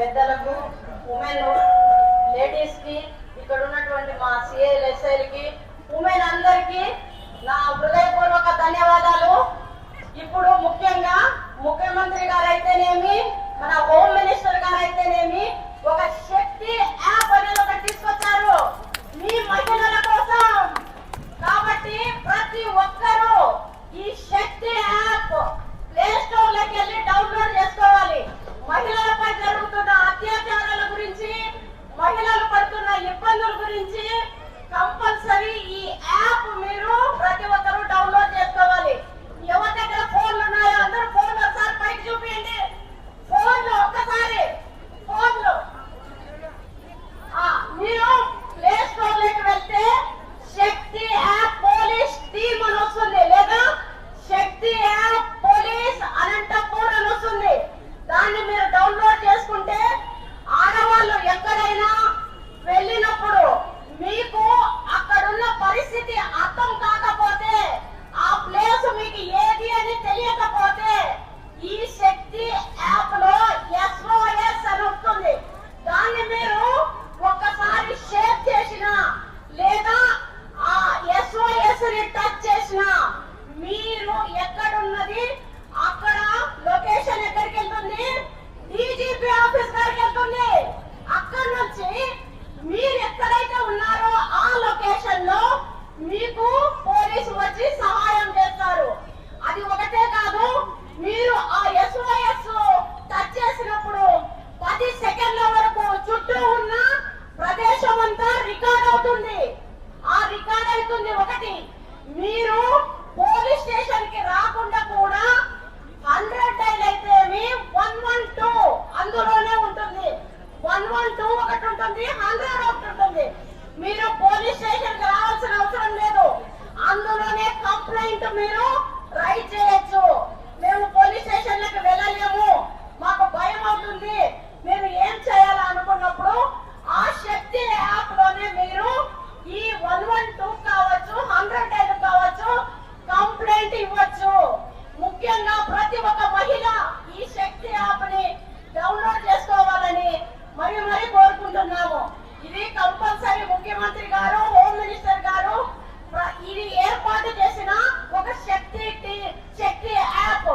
పెద్దలకు ఉమెన్ లేడీస్కి ఇక్కడ ఉన్నటువంటి మా సిఐలు ఎస్ఐలకి కంపల్సరీ ఈ యాప్ మీరు ప్రతి ఒక్కరు ఉంటుంది ఆంధ్ర రోడ్ మీరు పోలీస్ స్టేషన్కి రావాల్సిన అవసరం లేదు. అందులోనే కంప్లైంట్ మీరు ముఖ్యమంత్రి గారు హోమ్ మినిస్టర్ గారు ఇది ఏర్పాటు చేసిన ఒక శక్తి శక్తి యాప్.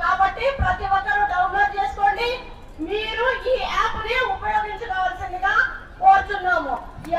కాబట్టి ప్రతి ఒక్కరూ డౌన్లోడ్ చేసుకోండి. మీరు ఈ యాప్ని ఉపయోగించుకోవాల్సిందిగా కోరుతున్నాము ఈ